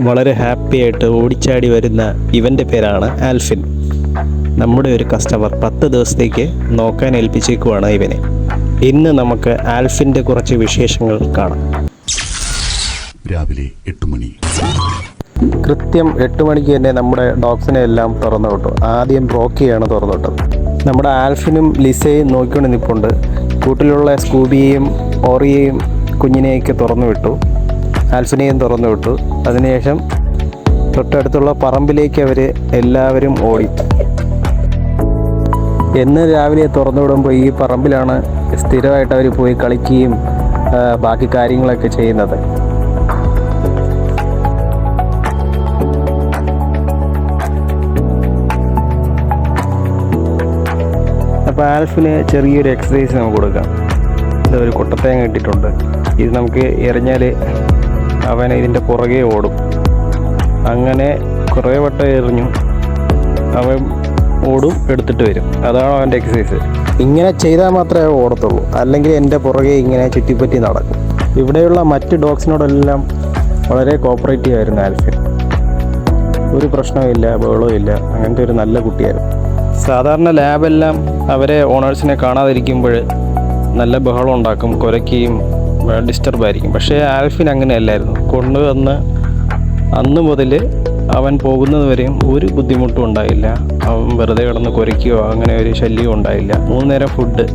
വളരെ ഹാപ്പി ആയിട്ട് ഓടിച്ചാടി വരുന്ന ഇവന്റെ പേരാണ് ആൽഫിൻ. നമ്മുടെ ഒരു കസ്റ്റമർ പത്ത് ദിവസത്തേക്ക് നോക്കാൻ ഏൽപ്പിച്ചേക്കുവാണ് ഇവനെ. ഇന്ന് നമുക്ക് ആൽഫിന്റെ കുറച്ച് വിശേഷങ്ങൾ കാണാം. രാവിലെ എട്ട് മണി. കൃത്യം എട്ട് മണിക്ക് തന്നെ നമ്മുടെ ഡോഗ്സിനെ എല്ലാം തുറന്നു വിട്ടു. ആദ്യം റോക്കിയാണ് തുറന്നു വിട്ടത്. നമ്മുടെ ആൽഫിനും ലിസയും നോക്കിക്കൊണ്ട് നിൽപ്പുണ്ട് കൂട്ടിലുള്ള സ്കൂബിയെയും ഓറിയെയും കുഞ്ഞിനെയൊക്കെ തുറന്നു വിട്ടു. ആൽഫിനെയും തുറന്നു വിട്ടു. അതിനുശേഷം തൊട്ടടുത്തുള്ള പറമ്പിലേക്ക് അവർ എല്ലാവരും ഓടി. എന്ന് രാവിലെ തുറന്നു വിടുമ്പോൾ ഈ പറമ്പിലാണ് സ്ഥിരമായിട്ട് അവർ പോയി കളിക്കുകയും ബാക്കി കാര്യങ്ങളൊക്കെ ചെയ്യുന്നത്. അപ്പോൾ ആൽഫിന് ചെറിയൊരു എക്സസൈസ് നമുക്ക് കൊടുക്കാം. ഒരു കൊട്ടത്തേങ്ങ ഇട്ടിട്ടുണ്ട് ഇത് നമുക്ക് എറിഞ്ഞാൽ അവൻ ഇതിന്റെ പുറകെ ഓടും. അങ്ങനെ കുറേ വട്ടം എറിഞ്ഞു അവൻ ഓടും എടുത്തിട്ട് വരും. അതാണ് അവന്റെ എക്സസൈസ് ഇങ്ങനെ ചെയ്താൽ മാത്രമേ ഓടത്തുള്ളൂ. അല്ലെങ്കിൽ എന്റെ പുറകെ ഇങ്ങനെ ചുറ്റിപ്പറ്റി നടക്കും. ഇവിടെയുള്ള മറ്റ് ഡോഗ്സിനോടെല്ലാം വളരെ കോപ്പറേറ്റീവ് ആയിരുന്നു ആൽഫിൻ. ഒരു പ്രശ്നവുമില്ല ബഹളവും ഇല്ല. അങ്ങനത്തെ ഒരു നല്ല കുട്ടിയായിരുന്നു. സാധാരണ ലാബെല്ലാം അവരെ ഓണേഴ്സിനെ കാണാതിരിക്കുമ്പോൾ നല്ല ബഹളം ഉണ്ടാക്കും കുരയ്ക്കുകയും ഡിസ്റ്റർബ് ആയിരിക്കും. പക്ഷേ ആൽഫിൻ അങ്ങനെയല്ലായിരുന്നു. കൊണ്ടുവന്ന് അന്ന് മുതൽ അവൻ പോകുന്നത് വരെയും ഒരു ബുദ്ധിമുട്ടും ഉണ്ടായില്ല. അവൻ വെറുതെ കിടന്ന് കുരയ്ക്കുകയോ അങ്ങനെ ഒരു ശല്യവും ഉണ്ടായില്ല. മൂന്ന് നേരം ഫുഡ്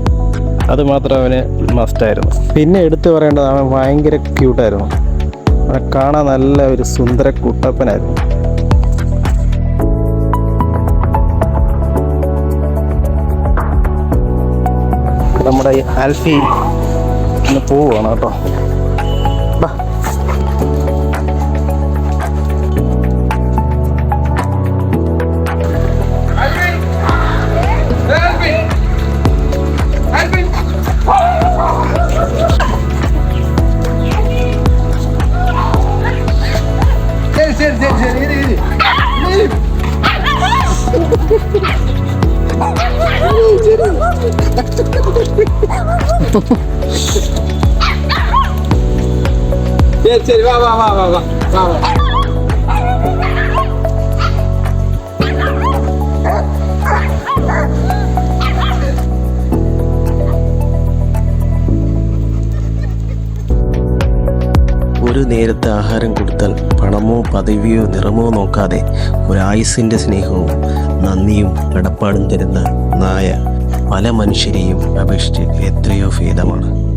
അത് മാത്രം അവന് മസ്റ്റായിരുന്നു പിന്നെ എടുത്തു പറയേണ്ടത് അവൻ ഭയങ്കര ക്യൂട്ടായിരുന്നു അവനെ കാണാൻ നല്ല ഒരു സുന്ദര കുട്ടപ്പനായിരുന്നു. നമ്മുടെ ആൽഫി ഇന്ന് പോവുകയാണ് കേട്ടോ. ബാ. Seri seri വാ വാ വാ വാ വാ va va. ഒരു നേരത്തെ ആഹാരം കൊടുത്താൽ പണമോ പദവിയോ നിറമോ നോക്കാതെ ഒരായുസിന്റെ സ്നേഹവും നന്ദിയും കടപ്പാടും തരുന്ന നായ പല മനുഷ്യരെയും അപേക്ഷിച്ച് എത്രയോ ഭേദമാണ്.